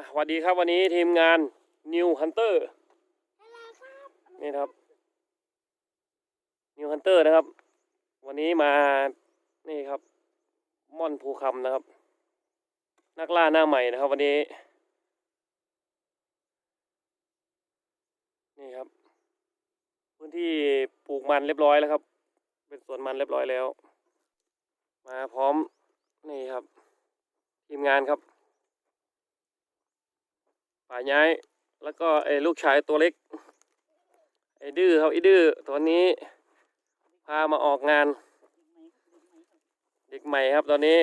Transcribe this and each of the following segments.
อะสวัสดีครับวันนี้ทีมงาน New Hunter นี่ครับ New Hunter นะครับ วันนี้มานี่ครับม่อนภูคำนะครับ นักล่าหน้าใหม่นะครับ วันนี้ นี่ครับ พื้นที่ปลูกมันเรียบร้อยแล้วครับ เป็นสวนมันเรียบร้อยแล้ว มาพร้อมนี่ครับ ทีมงานครับ ป่าย้าย แล้วก็ไอ้ลูกชายตัวเล็ก ไอ้ดื้อครับไอ้ดื้อตัวนี้ พามาออกงาน เด็กใหม่ครับตอนนี้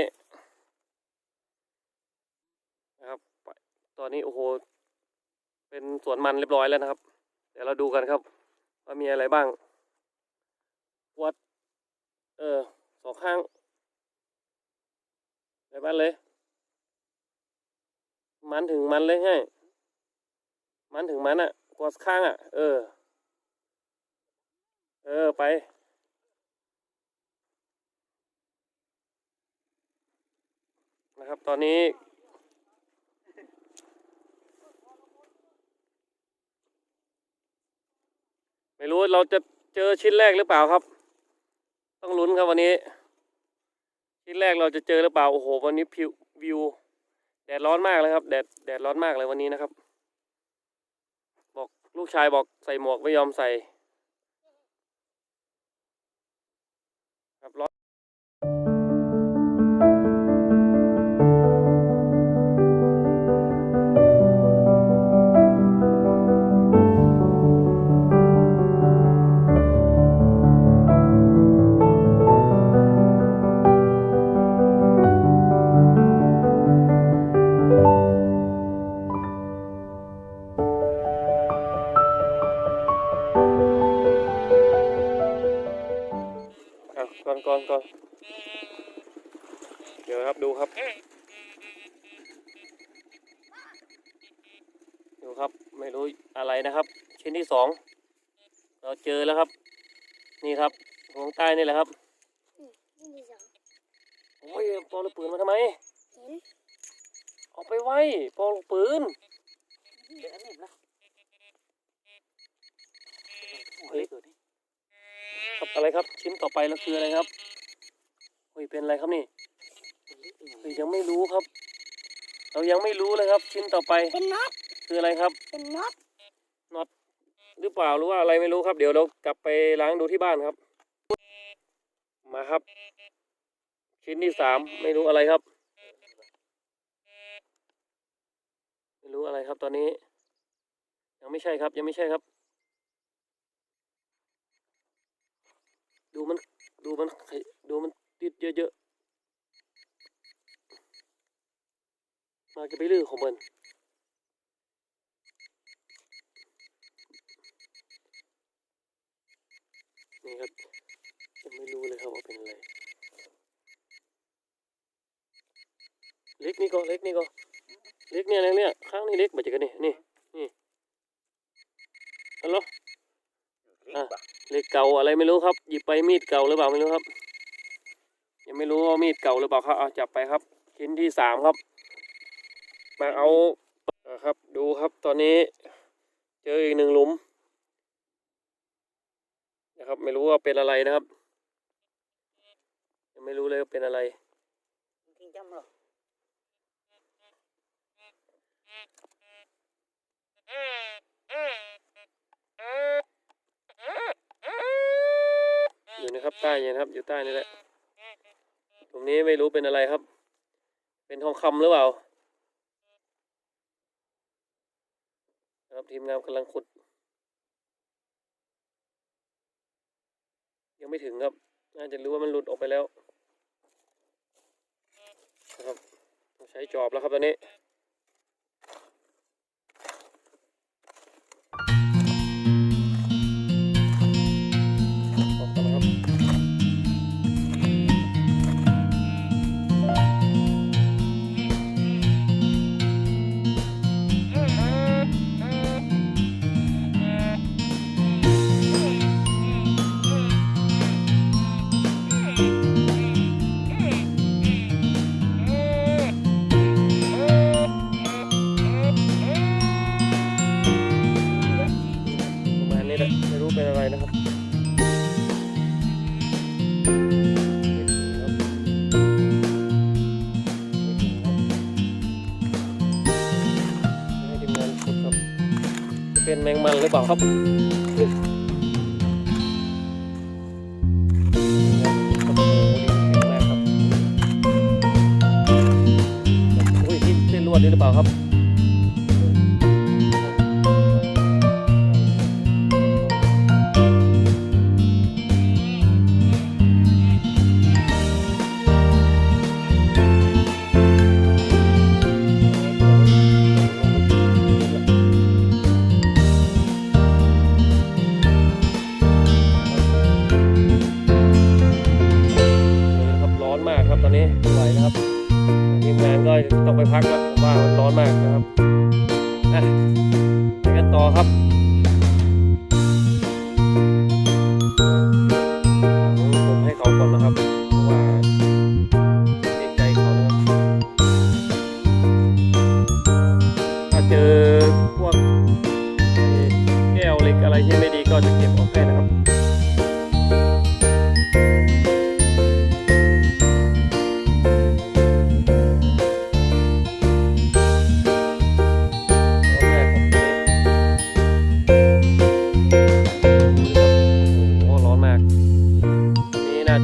นะครับตอนนี้โอ้โหเป็นสวนมันเรียบร้อยแล้วนะครับ เดี๋ยวเราดูกันครับ ว่ามีอะไรบ้าง วัด เออสองข้างไปบ้านเลย มันถึงมันเลยให้ มันถึงมันอะกวดข้างอะเออ เออไป นะครับตอนนี้ ไม่รู้เราจะเจอชิ้นแรกหรือเปล่าครับ ต้องลุ้นครับวันนี้ ชิ้นแรกเราจะเจอหรือเปล่า โอ้โห วันนี้พิววิวแดดร้อนมากเลยครับ แดดแดดร้อนมากเลยวันนี้นะครับ ลูกชายบอกใส่หมวกไม่ยอมใส่ ชิ้นที่สองเราเจอแล้วครับ นี่ครับวงใต้นี่แหละครับนี่ดีจังโอ้ยปอลูกปืนมาทำไมเห็นเอาไปไว้ปอลูกปืนเดี๋ยวอันนี้นะเฮ้ยครับอะไรครับชิ้นต่อไปแล้วคืออะไรครับเฮ้ยเป็นอะไรครับนี่เฮ้ยยังไม่รู้ครับ เรายังไม่รู้เลยครับ ชิ้นต่อไปเป็นน็อตคืออะไรครับ เป็นน็อต หรือเปล่าหรือว่าอะไรไม่รู้ครับ เดี๋ยวเรากลับไปล้างดูที่บ้านครับ มาครับ ชิ้นที่สามไม่รู้อะไรครับ ไม่รู้อะไรครับตอนนี้ ยังไม่ใช่ครับ ยังไม่ใช่ครับ ดูมันดูมันดูมันติดเยอะๆมาจะไปลื้อของมัน นี่ครับยังไม่รู้เลยครับว่าเป็นอะไร เล็กนี่ก็เล็กนี่ก็เล็กเนี่ยเล็กเนี่ยข้างนี่เล็กมาจากกันนี่นี่นี่ฮัลโหลอะเล็กเก่าอะไรไม่รู้ครับ หยิบไปมีดเก่าหรือเปล่าไม่รู้ครับ ยังไม่รู้ว่ามีดเก่าหรือเปล่าครับเอาจับไปครับ ชิ้นที่สามครับ มาเอาครับ ดูครับตอนนี้ เจออีกหนึ่งหลุม นะครับไม่รู้ว่าเป็นอะไรนะครับ ยังไม่รู้เลยว่าเป็นอะไรทิ้งจำหรออยู่นะครับใต้เนี่ยนะครับ อยู่ใต้นี่แหละตรงนี้ไม่รู้เป็นอะไรครับ เป็นทองคำหรือเปล่านะครับทีมงานกำลังขุด ยังไม่ถึงครับ น่าจะรู้ว่ามันหลุดออกไปแล้วนะครับใช้จอบแล้วครับตอนนี้ มงมันหรือเปล่าครับโอ้โหดีแข็งมากครับอุ้ยที่เส้นลวดนี่หรือเปล่าครับ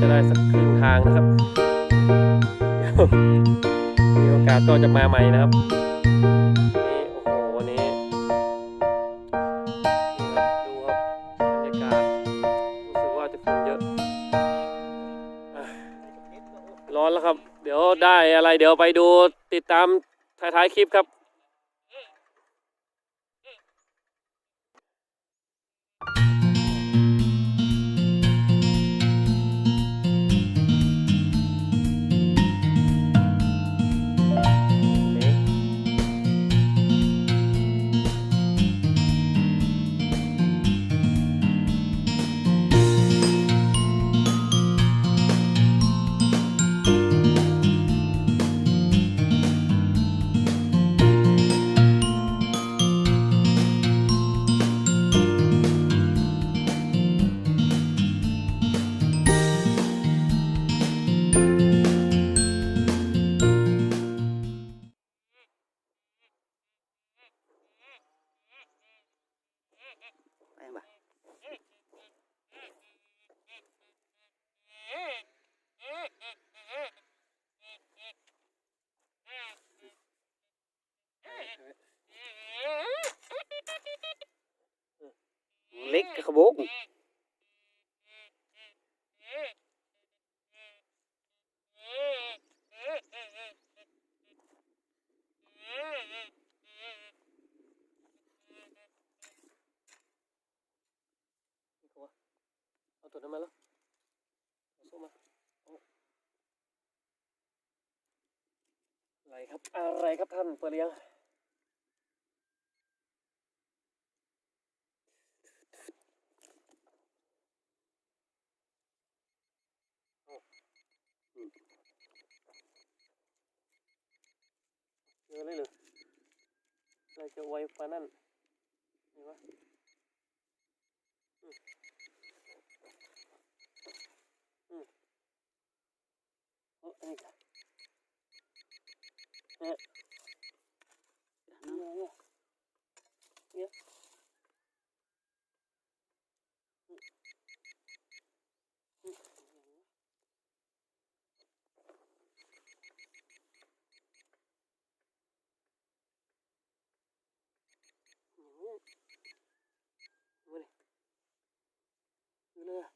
จะได้สักครึ่งทางนะครับ มีโอกาสก็จะมาใหม่นะครับนี่โอ้โหวันนี้นี่ครับดูครับบรรยากาศรู้สึกว่าจะคนเยอะอะร้อนแล้วครับ เดี๋ยวได้อะไรเดี๋ยวไปดูติดตามท้ายๆคลิปครับ เล็กกระโบกเอาตัวนั้นมาแล้วเอาส้มมาอะไรครับ อะไรครับท่านเปรียงเอาอืม เจอเลยเหรืออะไรจะไวฟ้านั่นนี่วะอืมอืมเอาอันนี้กันเนี่ยเนี่ยเนี่ยเนี่ยอืมอืมอืมมาดิดูเลยอะ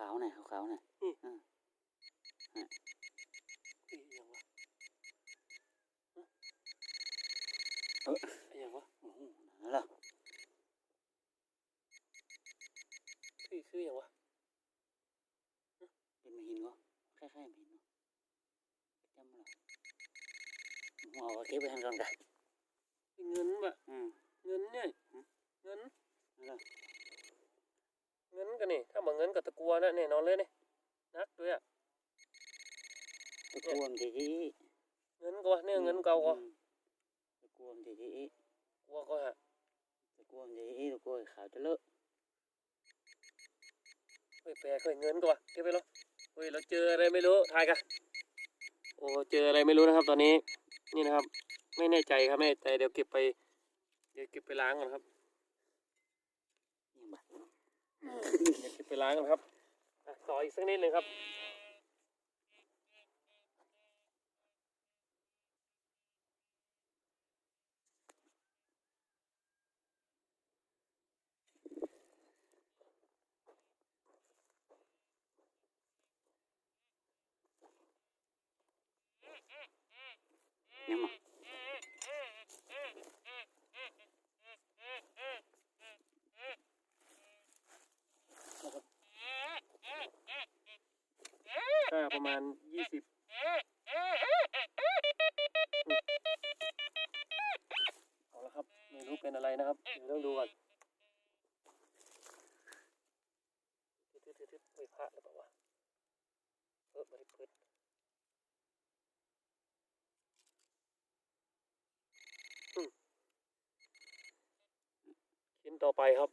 ขาวๆหน่อยขาวๆหน่อยเฮ้ยยังวะฮะเอ้ยยังวะโอ้โหนั่นเหรอคือคือยังวะเป็นมหินก็คล้ายๆมหินเนาะจำเหรอหัวเอาเก็บไว้ให้ก่อนกันเงินบะอืมเงินเนี่ยเงินนั่นเหรอเงินกันนี่ ถ้าบอกเงินกับตะกัวนะเนี่ยนอนเลยนี่นักด้วยอะตะกวมจีจีเงินก็วะเนี่ยเงินเก่าก็อืมตะกวมจีจีกลัวก็ฮะตะกวมจีจีตะกวมขาวจะเลอะเฮ้ยแปรเคยเงินก็วะเก็บไปแล้วเฮ้ยเราเจออะไรไม่รู้ทายกันโโอ้เจออะไรไม่รู้นะครับ ตอนนี้นี่นะครับ ไม่แน่ใจครับไม่แน่ใจเดี๋ยวเก็บไป เดี๋ยวเก็บไปล้างก่อนครับยังบ่ เดี๋ยวเก็บไปล้างก่อนครับอะต่ออีกสักนิดหนึ่งครับ ยังบ่ก็ ประมาณยี่สิบเอาละครับ ไม่รู้เป็นอะไรนะครับ เดี๋ยวต้องดูก่อนทึดๆๆๆไม่พลาดหรือเปล่าวะเออไม่ได้เปิดอืมชิ้นต่อไปครับ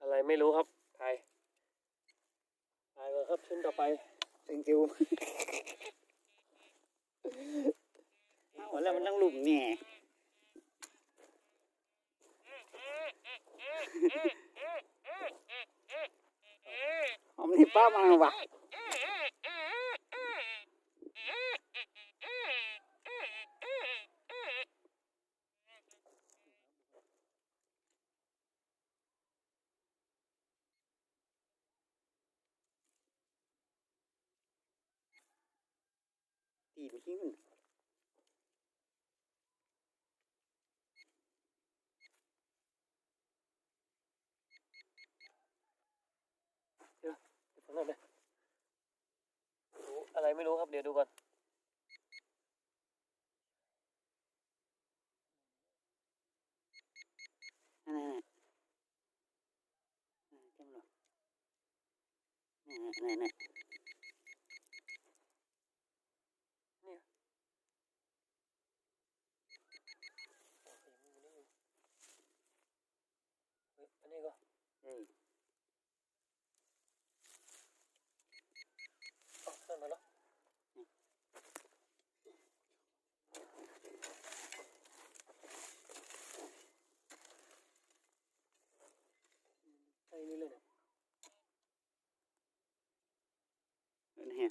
อะไรไม่รู้ครับถ่ายถ่ายก่อนครับชิ้นต่อไป thank you เอาแล้วมันต้องลุมแง่หอมนี่ป้ามาว่ะ ตีนขี้มันเดี๋ยวผมนั่นเลยรู้อะไรไม่รู้ครับเดี๋ยวดูก่อนนั่นน่ะนั่นจำหรอนั่นน่ะนั่นน่ะ เฮ้ยอันนี้ก็ เอ้ย เอาขึ้นมาแล้วใช่นี่เลยเนี่ย นั่นเฮีย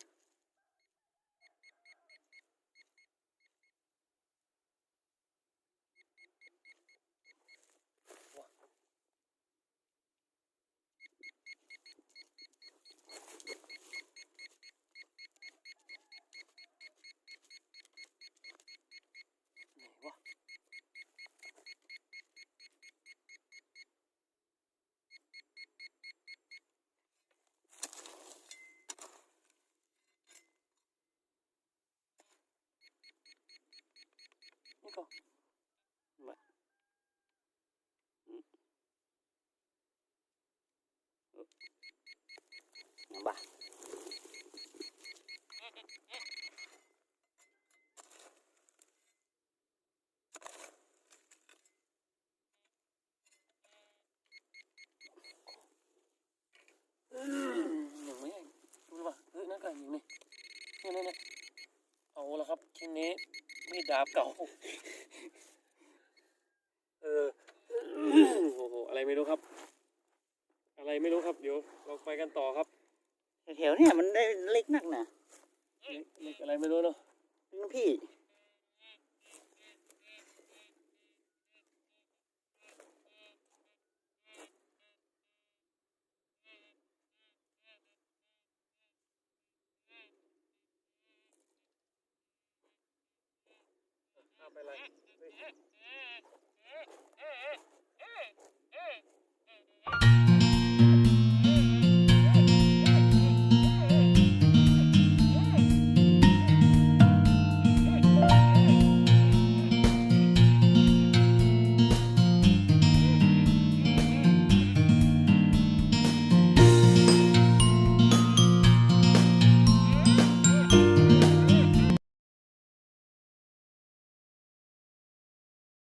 ไหนวะนี่ก็ บ้ายังไม่ดูว่าเฮ้ยนั่นก็อย่างนี้นี่นี่นี่เอาละครับชิ้นนี้มีดดาบเก่า เออโอ้โหอะไรไม่รู้ครับ อะไรไม่รู้ครับ เดี๋ยวเราไปกันต่อครับ แถวๆเนี่ยมันได้เล็กนักนะเล็กเล็กอะไรไม่รู้เนาะลูกพี่เอาไปอะไรเฮ้ย